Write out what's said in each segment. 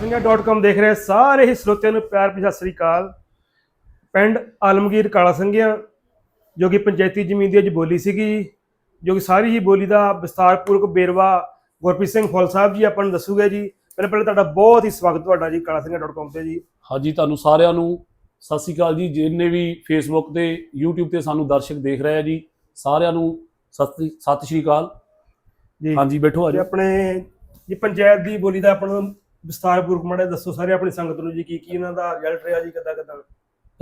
ਸਿੰਘਿਆ.com ਦੇਖ ਰਹੇ ਸਾਰੇ ਹੀ ਸਰੋਤਿਆਂ ਨੂੰ ਪਿਆਰ ਭਰੀ ਸਤਿ ਸ੍ਰੀ ਅਕਾਲ। ਪਿੰਡ ਆਲਮਗੀਰ ਕਾਲਾ ਸਿੰਘਿਆ ਜੋ ਕਿ ਪੰਚਾਇਤੀ ਜ਼ਮੀਨ ਦੀ ਅੱਜ ਬੋਲੀ ਸੀਗੀ ਜੋ ਕਿ ਸਾਰੀ ਹੀ ਬੋਲੀ ਦਾ ਵਿਸਤਾਰਪੂਰਵਕ ਬੇਰਵਾ ਗੁਰਪ੍ਰੀਤ ਸਿੰਘ ਫੁੱਲ ਸਾਹਿਬ ਜੀ ਆਪਾਂ ਨੂੰ ਦੱਸੂਗੇ ਜੀ। ਪਹਿਲੇ ਪਹਿਲੇ ਤੁਹਾਡਾ ਬਹੁਤ ਹੀ ਸਵਾਗਤ ਤੁਹਾਡਾ ਜੀ ਕਾਲਾ ਸਿੰਘਿਆ.com ਤੇ ਜੀ। ਹਾਂਜੀ ਤੁਹਾਨੂੰ ਸਾਰਿਆਂ ਨੂੰ ਸਤਿ ਸ਼੍ਰੀ ਅਕਾਲ ਜੀ। ਜਿੰਨੇ ਵੀ ਫੇਸਬੁੱਕ ਤੇ YouTube ਤੇ ਸਾਨੂੰ ਦਰਸ਼ਕ ਦੇਖ ਰਹੇ ਆ ਜੀ ਸਾਰਿਆਂ ਨੂੰ ਸਤਿ ਸਤਿ ਸ਼੍ਰੀ ਅਕਾਲ। ਜੀ। ਹਾਂਜੀ ਬੈਠੋ ਅੱਜ। ਅੱਜ ਆਪਣੇ ਜੀ ਪੰਚਾਇਤ ਦੀ ਬੋਲੀ ਦਾ ਆਪਾਂ ਨੂੰ ਵਿਸਤਾਰਪੂਰਵਕ ਮਾੜਾ ਜਿਹਾ ਦੱਸੋ ਸਾਰੇ ਆਪਣੀ ਸੰਗਤ ਨੂੰ ਜੀ ਕੀ ਕੀ ਇਹਨਾਂ ਦਾ ਰਿਜ਼ਲਟ ਰਿਹਾ ਜੀ ਕਿੱਦਾਂ ਕਿੱਦਾਂ?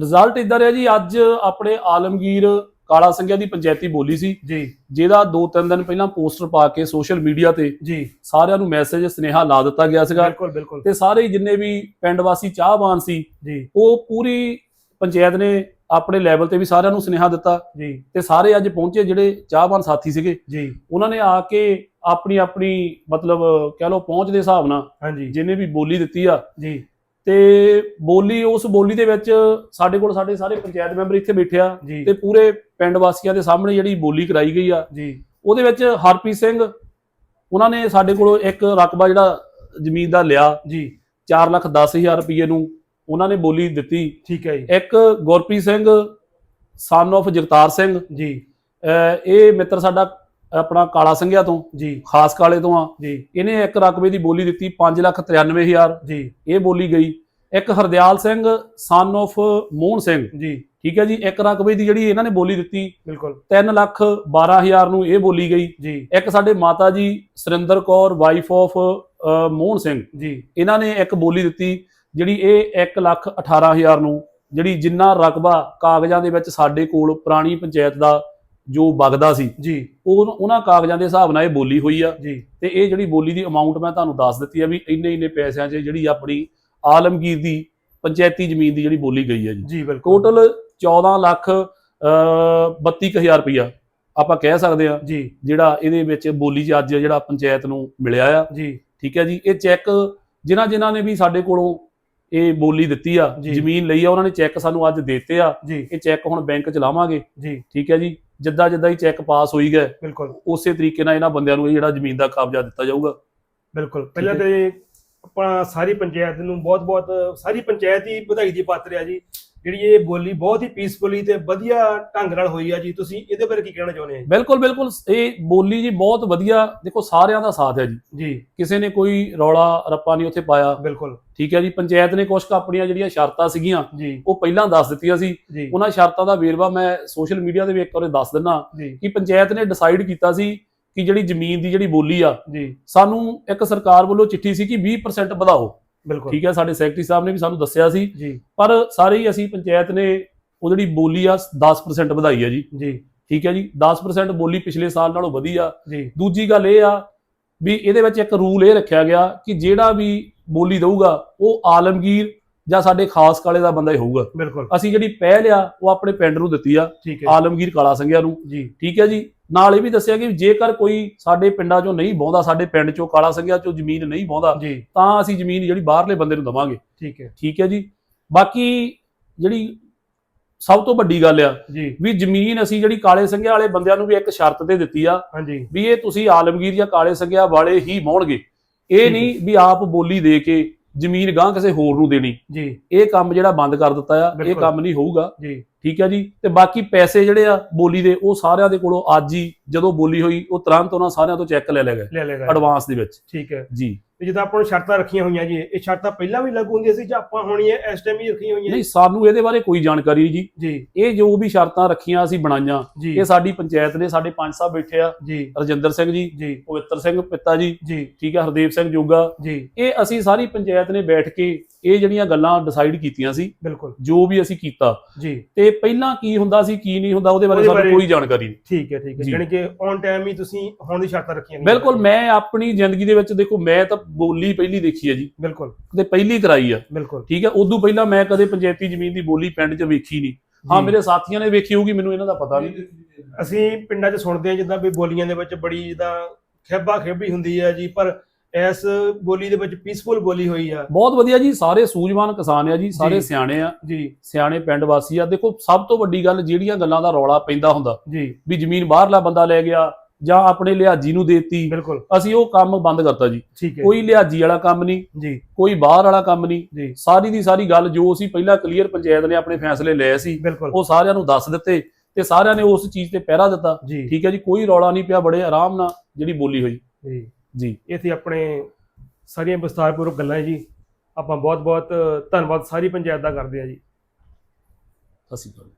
ਰਿਜ਼ਲਟ ਇਦਾਂ ਰਿਹਾ ਜੀ ਅੱਜ ਆਪਣੇ ਆਲਮਗੀਰ ਕਾਲਾ ਸਿੰਘਿਆ ਦੀ ਪੰਚਾਇਤੀ ਬੋਲੀ ਸੀ। ਜੀ। ਜਿਹਦਾ 2-3 ਦਿਨ ਪਹਿਲਾਂ ਪੋਸਟਰ ਪਾ ਕੇ ਸੋਸ਼ਲ ਮੀਡੀਆ ਤੇ ਜੀ। ਸਾਰਿਆਂ ਨੂੰ ਮੈਸੇਜ ਸੁਨੇਹਾ ਲਾ ਦਿੱਤਾ ਗਿਆ ਸੀਗਾ। ਬਿਲਕੁਲ ਬਿਲਕੁਲ। ਤੇ ਸਾਰੇ ਜਿੰਨੇ ਵੀ ਪਿੰਡ ਵਾਸੀ ਚਾਹਵਾਨ ਸੀ ਜੀ। ਉਹ ਪੂਰੀ ਪੰਚਾਇਤ ਨੇ ਆਪਣੇ ਲੈਵਲ ਤੇ ਵੀ ਸਾਰਿਆਂ ਨੂੰ ਸੁਨੇਹਾ ਦਿੱਤਾ ਜੀ। ਤੇ ਸਾਰੇ ਅੱਜ ਪਹੁੰਚੇ ਜਿਹੜੇ ਚਾਹਵਾਨ ਸਾਥੀ ਸੀਗੇ। ਜੀ। ਉਹਨਾਂ ਨੇ ਆ ਕੇ ਆਪਣੀ ਆਪਣੀ ਮਤਲਬ ਕਹਿ ਲਓ ਪਹੁੰਚ ਦੇ ਹਿਸਾਬ ਨਾਲ ਹਾਂਜੀ। ਜਿਹਨੇ ਵੀ ਬੋਲੀ ਦਿੱਤੀ ਆ। ਜੀ। ਤੇ ਬੋਲੀ ਉਸ ਬੋਲੀ ਦੇ ਵਿੱਚ ਸਾਡੇ ਕੋਲ ਸਾਡੇ ਸਾਰੇ ਪੰਚਾਇਤ ਮੈਂਬਰ ਇੱਥੇ ਬੈਠੇ ਆ ਤੇ ਪੂਰੇ ਪਿੰਡ ਵਾਸੀਆਂ ਦੇ ਸਾਹਮਣੇ ਜਿਹੜੀ ਬੋਲੀ ਕਰਾਈ ਗਈ ਆ। ਜੀ। ਉਹਦੇ ਵਿੱਚ ਹਰਪ੍ਰੀਤ ਸਿੰਘ ਉਹਨਾਂ ਨੇ ਸਾਡੇ ਕੋਲੋਂ ਇੱਕ ਰਕਬਾ ਜਿਹੜਾ ਜ਼ਮੀਨ ਦਾ ਲਿਆ। ਜੀ। 4 ਲੱਖ 10 ਹਜ਼ਾਰ ਰੁਪਏ ਨੂੰ ਉਹਨਾਂ ਨੇ ਬੋਲੀ ਦਿੱਤੀ। ਠੀਕ ਹੈ ਜੀ। ਇੱਕ ਗੁਰਪ੍ਰੀਤ ਸਿੰਘ ਸਨ of ਜਗਤਾਰ ਸਿੰਘ। ਜੀ। ਇਹ ਮਿੱਤਰ ਸਾਡਾ ਆਪਣਾ ਕਾਲਾ ਸਿੰਘਿਆ ਤੋਂ ਜੀ। ਖਾਸ ਕਾਲੇ ਤੋਂ ਆ। ਜੀ। ਇਹਨੇ ਇੱਕ ਰਕਬੇ ਦੀ ਬੋਲੀ ਦਿੱਤੀ 5 ਲੱਖ 93 ਹਜ਼ਾਰ। ਜੀ। ਇਹ ਬੋਲੀ ਗਈ। ਇੱਕ ਹਰਦਿਆਲ ਸਿੰਘ ਸਨ of ਮੋਹਨ ਸਿੰਘ। ਜੀ। ਠੀਕ ਹੈ ਜੀ ਇੱਕ ਰਕਬੇ ਦੀ ਜਿਹੜੀ ਇਹਨਾਂ ਨੇ ਬੋਲੀ ਦਿੱਤੀ ਬਿਲਕੁਲ। 3 ਲੱਖ 12 ਹਜ਼ਾਰ ਨੂੰ ਇਹ ਬੋਲੀ ਗਈ। ਜੀ। ਇੱਕ ਸਾਡੇ ਮਾਤਾ ਜੀ ਸੁਰਿੰਦਰ ਕੌਰ ਵਾਈਫ ਆਫ ਮੋਹਨ ਸਿੰਘ। ਜੀ। ਇਹਨਾਂ ਨੇ ਇੱਕ ਬੋਲੀ ਦਿੱਤੀ। ਜਿਹੜੀ ਇਹ 1 ਲੱਖ 18 ਹਜ਼ਾਰ ਨੂੰ ਜਿਹੜੀ ਜਿੰਨਾ ਰਕਬਾ ਕਾਗਜ਼ਾਂ ਦੇ ਵਿੱਚ ਸਾਡੇ ਕੋਲ ਪੁਰਾਣੀ ਪੰਚਾਇਤ ਦਾ ਜੋ ਵਗਦਾ ਸੀ ਜੀ। ਉਹ ਉਹਨਾਂ ਕਾਗਜ਼ਾਂ ਦੇ ਹਿਸਾਬ ਨਾਲ ਇਹ ਬੋਲੀ ਹੋਈ ਆ। ਜੀ। ਤੇ ਇਹ ਜਿਹੜੀ ਬੋਲੀ ਦੀ ਅਮਾਉਂਟ ਮੈਂ ਤੁਹਾਨੂੰ ਦੱਸ ਦਿੱਤੀ ਆ ਵੀ ਇੰਨੇ ਇੰਨੇ ਪੈਸਿਆਂ 'ਚ ਜਿਹੜੀ ਆਪਣੀ ਆਲਮਗੀਰ ਦੀ ਪੰਚਾਇਤੀ ਜ਼ਮੀਨ ਦੀ ਜਿਹੜੀ ਬੋਲੀ ਗਈ ਹੈ ਜੀ। ਜੀ ਬਿਲਕੁਲ। ਟੋਟਲ 14 ਲੱਖ ਅਹ, 32000 ਰੁਪਇਆ ਆਪਾਂ ਕਹਿ ਸਕਦੇ ਆ ਜੀ। ਜਿਹੜਾ ਇਹਦੇ ਵਿੱਚ ਬੋਲੀ 'ਚ ਅੱਜ ਜਿਹੜਾ ਪੰਚਾਇਤ ਨੂੰ ਮਿਲਿਆ ਆ। ਜੀ। ਠੀਕ ਹੈ ਜੀ। ਇਹ ਚੈੱਕ ਜਿਨ੍ਹਾਂ ਜਿਨ੍ਹਾਂ ਨੇ ਵੀ ਸਾਡੇ ਕੋਲੋਂ ਇਹ ਬੋਲੀ ਦਿੱਤੀ ਆ। ਜ਼ਮੀਨ ਲਈ ਆ ਉਹਨਾਂ ਨੇ ਚੈੱਕ ਸਾਨੂੰ ਅੱਜ ਦਿੱਤੇ ਆ। ਇਹ ਚੈੱਕ ਹੁਣ ਬੈਂਕ 'ਚ ਲਾਵਾਂਗੇ। ਜੀ। ਠੀਕ ਹੈ ਜੀ? ਜਿੱਦਾਂ ਜਿੱਦਾਂ ਹੀ ਚੈੱਕ ਪਾਸ ਹੋਈ ਗਏ ਬਿਲਕੁਲ। ਉਸੇ ਤਰੀਕੇ ਨਾਲ ਇਹਨਾਂ ਬੰਦਿਆਂ ਨੂੰ ਇਹ ਜਿਹੜਾ ਜ਼ਮੀਨ ਦਾ ਕਬਜ਼ਾ ਦਿੱਤਾ ਜਾਊਗਾ। ਬਿਲਕੁਲ। ਪਹਿਲਾਂ। ਤੇ ਆਪਣਾ ਸਾਰੀ ਪੰਚਾਇਤ ਨੂੰ ਬਹੁਤ ਬਹੁਤ ਸਾਰੀ ਪੰਚਾਇਤ ਹੀ ਵਧਾਈ ਦੀ ਪਾਤਰ ਆ ਜੀ। ਜਿਹੜੀ ਇਹ ਬੋਲੀ ਬਹੁਤ ਹੀ ਪੀਸਫੁਲੀ ਤੇ ਵਧੀਆ ਢੰਗ ਨਾਲ ਹੋਈ ਆ ਜੀ ਤੁਸੀਂ ਇਹਦੇ ਬਾਰੇ ਕੀ ਕਹਿਣਾ ਚਾਹੁੰਦੇ ਆ ਬਿਲਕੁਲ ਬਿਲਕੁਲ ਇਹ ਬੋਲੀ ਜੀ ਬਹੁਤ ਵਧੀਆ ਦੇਖੋ ਸਾਰਿਆਂ ਦਾ ਸਾਥ ਹੈ ਜੀ। ਜੀ। ਕਿਸੇ ਨੇ ਕੋਈ ਰੌਲਾ ਰੱਪਾ ਨਹੀਂ ਉੱਥੇ ਪਾਇਆ। ਬਿਲਕੁਲ। ਠੀਕ ਹੈ ਜੀ ਪੰਚਾਇਤ ਨੇ ਕੁਝ ਆਪਣੀਆਂ ਜਿਹੜੀਆਂ ਸ਼ਰਤਾਂ ਸੀਗੀਆਂ ਉਹ ਪਹਿਲਾਂ ਦੱਸ ਦਿੱਤੀਆਂ ਸੀ। ਉਹਨਾਂ ਸ਼ਰਤਾਂ ਦਾ ਵੇਰਵਾ ਮੈਂ ਸੋਸ਼ਲ ਮੀਡੀਆ ਤੇ ਵੀ ਇੱਕ ਵਾਰ ਦੱਸ ਦਿੰਨਾ ਕਿ ਪੰਚਾਇਤ ਨੇ ਡਿਸਾਈਡ ਕੀਤਾ ਸੀ ਕਿ ਜਿਹੜੀ ਜ਼ਮੀਨ ਦੀ ਜਿਹੜੀ ਬੋਲੀ ਆ ਜੀ। ਸਾਨੂੰ ਇੱਕ ਸਰਕਾਰ ਵੱਲੋਂ ਚਿੱਠੀ ਸੀ ਕਿ 20% ਵਧਾਓ। ਠੀਕ ਹੈ ਸਾਡੇ ਸੈਕਟਰੀ ਸਾਹਿਬ ਨੇ ਵੀ ਸਾਨੂੰ ਦੱਸਿਆ ਸੀ। ਪਰ ਸਾਰੇ ਹੀ ਅਸੀਂ ਪੰਚਾਇਤ ਨੇ ਉਹ ਜਿਹੜੀ ਬੋਲੀ ਆ 10% ਵਧਾਈ ਆ ਜੀ। ਜੀ। ਠੀਕ ਹੈ ਜੀ 10% ਬੋਲੀ ਪਿਛਲੇ ਸਾਲ ਨਾਲੋਂ ਵਧੀ ਆ। ਦੂਜੀ ਗੱਲ ਇਹ ਆ ਵੀ ਇਹਦੇ ਵਿੱਚ ਇੱਕ ਰੂਲ ਇਹ ਰੱਖਿਆ ਗਿਆ ਕਿ ਜਿਹੜਾ ਵੀ ਬੋਲੀ ਦਊਗਾ ਉਹ ਆਲਮਗੀਰ ਜਾਂ ਸਾਡੇ ਖਾਸ ਕਾਲੇ ਦਾ ਬੰਦਾ ਹੀ ਹੋਊਗਾ। ਬਿਲਕੁਲ। ਅਸੀਂ ਜਿਹੜੀ ਪਹਿਲ ਆ ਉਹ ਆਪਣੇ ਪਿੰਡ ਨੂੰ ਦਿੱਤੀ ਆ। ਠੀਕ ਹੈ ਆਲਮਗੀਰ ਕਾਲਾ ਸੰਘਿਆ ਨੂੰ। ਜੀ। ਠੀਕ ਹੈ ਜੀ। ਨਾਲ ਇਹ ਵੀ ਦੱਸਿਆ ਕਿ ਜੇਕਰ ਕੋਈ ਸਾਡੇ ਪਿੰਡਾਂ ਚੋਂ ਨਹੀਂ ਬੌਂਦਾ ਸਾਡੇ ਪਿੰਡ ਚੋਂ ਕਾਲਾ ਸੰਘਿਆ ਚੋਂ ਜ਼ਮੀਨ ਨਹੀਂ ਬੌਂਦਾ ਤਾਂ ਅਸੀਂ ਜ਼ਮੀਨ ਜਿਹੜੀ ਬਾਹਰਲੇ ਬੰਦੇ ਨੂੰ ਦਵਾਂਗੇ। ਠੀਕ ਹੈ। ਠੀਕ ਹੈ ਜੀ। ਬਾਕੀ ਜਿਹੜੀ ਸਭ ਤੋਂ ਵੱਡੀ ਗੱਲ ਆ ਵੀ ਜ਼ਮੀਨ ਅਸੀਂ ਜਿਹੜੀ ਕਾਲੇ ਸੰਘਿਆ ਵਾਲੇ ਬੰਦਿਆਂ ਨੂੰ ਵੀ ਇੱਕ ਸ਼ਰਤ ਤੇ ਦਿੱਤੀ ਆ ਵੀ ਇਹ ਤੁਸੀਂ ਆਲਮਗੀਰ ਜਾਂ ਕਾਲੇ ਸੰਘਿਆ ਵਾਲੇ ਹੀ ਮੋਣਗੇ ਇਹ ਨਹੀਂ ਵੀ ਆਪ ਬੋਲੀ ਦੇ ਕੇ ਜ਼ਮੀਨ ਗਾਂ ਕਿਸੇ ਹੋਰ ਨੂੰ ਦੇਣੀ। ਜੀ। ਇਹ ਕੰਮ ਜਿਹੜਾ ਬੰਦ ਕਰ ਦਿੱਤਾ ਆ ਇਹ। ਕੰਮ ਨਹੀਂ ਹੋਊਗਾ। ਜੀ। ਠੀਕ ਹੈ ਜੀ? ਤੇ ਬਾਕੀ ਪੈਸੇ ਜਿਹੜੇ ਆ ਬੋਲੀ ਦੇ ਉਹ ਸਾਰਿਆਂ ਦੇ ਕੋਲੋਂ ਅੱਜ ਹੀ ਜਦੋਂ ਬੋਲੀ ਹੋਈ ਉਹ ਤੁਰੰਤ ਉਹਨਾਂ ਸਾਰਿਆਂ ਤੋਂ ਚੈੱਕ ਲੈ ਲਏ ਗਏ। ਐਡਵਾਂਸ ਦੇ ਵਿੱਚ। ਠੀਕ ਹੈ। ਜੀ। ਤੇ ਜਿੱਦਾਂ ਆਪਾਂ ਨੂੰ ਸ਼ਰਤਾਂ ਰੱਖੀਆਂ ਹੋਈਆਂ ਜੀ ਇਹ ਸ਼ਰਤਾਂ ਪਹਿਲਾਂ ਵੀ ਲਾਗੂ ਹੁੰਦੀਆਂ ਸੀ ਜਾਂ ਆਪਾਂ ਹੋਣੀਆਂ ਇਸ ਟਾਈਮ ਹੀ ਰੱਖੀਆਂ ਹੋਈਆਂ ਨਹੀਂ ਸਾਨੂੰ ਇਹਦੇ ਬਾਰੇ ਕੋਈ ਜਾਣਕਾਰੀ ਨਹੀਂ ਜੀ। ਜੀ। ਇਹ ਜੋ ਵੀ ਸ਼ਰਤਾਂ ਰੱਖੀਆਂ ਅਸੀਂ ਬਣਾਈਆਂ ਇਹ ਸਾਡੀ ਪੰਚਾਇਤ ਨੇ ਸਾਡੇ ਪੰਜ ਸਾਹਿਬ ਬੈਠੇ ਆ ਜੀ। ਰਜਿੰਦਰ ਸਿੰਘ ਜੀ ਜੀ। ਪਵਿੱਤਰ ਸਿੰਘ ਪਿੱਤਾ ਜੀ ਜੀ। ਠੀਕ ਹੈ ਹਰਦੇਵ ਸਿੰਘ ਜੋਗਾ। ਜੀ। ਇਹ ਅਸੀਂ ਸਾਰੀ ਪੰਚਾਇਤ ਨੇ ਬੈਠ ਕੇ ਇਹ ਜਿਹੜੀਆਂ ਗੱਲਾਂ ਡਿਸਾਈਡ ਕੀਤੀਆਂ ਸੀ ਬਿਲਕੁਲ। ਜੋ ਵੀ ਅਸੀਂ ਕੀਤਾ। ਜੀ। ਤੇ ਪਹਿਲਾਂ ਕੀ ਹੁੰਦਾ ਸੀ ਕੀ ਨਹੀਂ ਹੁੰਦਾ ਉਹਦੇ ਬਾਰੇ ਸਾਨੂੰ ਕੋਈ ਜਾਣਕਾਰੀ ਨਹੀਂ। ਠੀਕ ਹੈ ਠੀਕ ਹੈ। ਯਾਨੀ ਕਿ ਔਨ ਟਾਈਮ ਹੀ ਤੁਸੀਂ ਹੁਣ ਦੀ ਸ਼ਰਤਾਂ ਰੱਖੀਆਂ ਨੇ ਬਿਲਕੁਲ ਮੈਂ ਆਪਣੀ ਜ਼ਿੰਦਗੀ ਦੇ ਵਿੱਚ ਦੇਖੋ ਮੈਂ ਤਾਂ ਬੋਲੀ ਪਹਿਲੀ ਦੇਖੀ ਹੈ ਜੀ। ਬਿਲਕੁਲ। ਤੇ ਪਹਿਲੀ ਕਰਾਈ ਆ। ਬਿਲਕੁਲ। ਠੀਕ ਹੈ ਉਦੋਂ ਪਹਿਲਾਂ ਮੈਂ ਕਦੇ ਪੰਚਾਇਤੀ ਜ਼ਮੀਨ ਦੀ ਬੋਲੀ ਪਿੰਡ 'ਚ ਵੇਖੀ ਨਹੀਂ। ਹਾਂ। ਮੇਰੇ ਸਾਥੀਆਂ ਨੇ ਵੇਖੀ ਹੋਊਗੀ ਮੈਨੂੰ ਇਹਨਾਂ ਦਾ ਪਤਾ ਨਹੀਂ। ਅਸੀਂ ਪਿੰਡਾਂ 'ਚ ਸੁਣਦੇ ਹਾਂ ਜਿੱਦਾਂ ਵੀ ਬੋਲੀਆਂ ਦੇ ਵਿੱਚ ਬੜੀ ਜਿੱਦਾਂ ਖੇਬਾ ਖੇਬੀ ਹੁੰਦੀ ਹੈ ਜੀ ਪਰ ਇਸ ਬੋਲੀ ਦੇ ਵਿੱਚ ਪੀਸਫੁਲ ਬੋਲੀ ਹੋਈ ਆ। ਬਹੁਤ ਵਧੀਆ ਜੀ ਸਾਰੇ ਸੂਝਵਾਨ ਕਿਸਾਨ ਆ ਜੀ। ਸਾਰੇ। ਸਿਆਣੇ ਆ। ਜੀ। ਸਿਆਣੇ ਪਿੰਡ ਵਾਸੀ ਆ। ਦੇਖੋ ਸਭ ਤੋਂ ਵੱਡੀ ਗੱਲ ਜਿਹੜੀਆਂ ਗੱਲਾਂ ਦਾ ਰੌਲਾ ਪੈਂਦਾ ਹੁੰਦਾ। ਜੀ। ਵੀ ਜ਼ਮੀਨ ਬਾਹਰਲਾ ਬੰਦਾ ਲੈ ਗਿਆ ਜਾਂ ਆਪਣੇ ਲਿਹਾਜੀ ਨੂੰ ਦੇਤੀ। ਬਿਲਕੁਲ। ਅਸੀਂ ਉਹ ਕੰਮ ਬੰਦ ਕਰਤਾ ਜੀ। ਠੀਕ ਹੈ ਕੋਈ ਲਿਹਾਜੀ ਵਾਲਾ ਕੰਮ ਨਹੀਂ ਜੀ। ਕੋਈ ਬਾਹਰ ਵਾਲਾ ਕੰਮ ਨਹੀਂ। ਜੀ। ਸਾਰੀ ਦੀ ਸਾਰੀ ਗੱਲ ਜੋ ਅਸੀਂ ਪਹਿਲਾਂ ਕਲੀਅਰ ਪੰਚਾਇਤ ਨੇ ਆਪਣੇ ਫੈਸਲੇ ਲਏ ਸੀ ਉਹ ਸਾਰਿਆਂ ਨੂੰ ਦੱਸ ਦਿੱਤੇ ਤੇ ਸਾਰਿਆਂ ਨੇ ਉਸ ਚੀਜ਼ ਤੇ ਪਹਿਰਾ ਦਿੱਤਾ। ਠੀਕ ਹੈ ਜੀ ਕੋਈ ਰੌਲਾ ਨਹੀਂ ਪਿਆ ਬੜੇ ਆਰਾਮ ਨਾਲ ਜਿਹੜੀ ਬੋਲੀ ਹੋਈ। ਜੀ। ਜੀ। ਇਹ ਸੀ ਆਪਣੇ ਸਾਰੀਆਂ ਵਿਸਤਾਰਪੂਰਵਕ ਗੱਲਾਂ ਜੀ। ਆਪਾਂ ਬਹੁਤ ਬਹੁਤ ਧੰਨਵਾਦ ਸਾਰੀ ਪੰਚਾਇਤ ਦਾ ਕਰਦੇ ਹਾਂ ਜੀ। ਸਤਿ ਸ਼੍ਰੀ ਅਕਾਲ।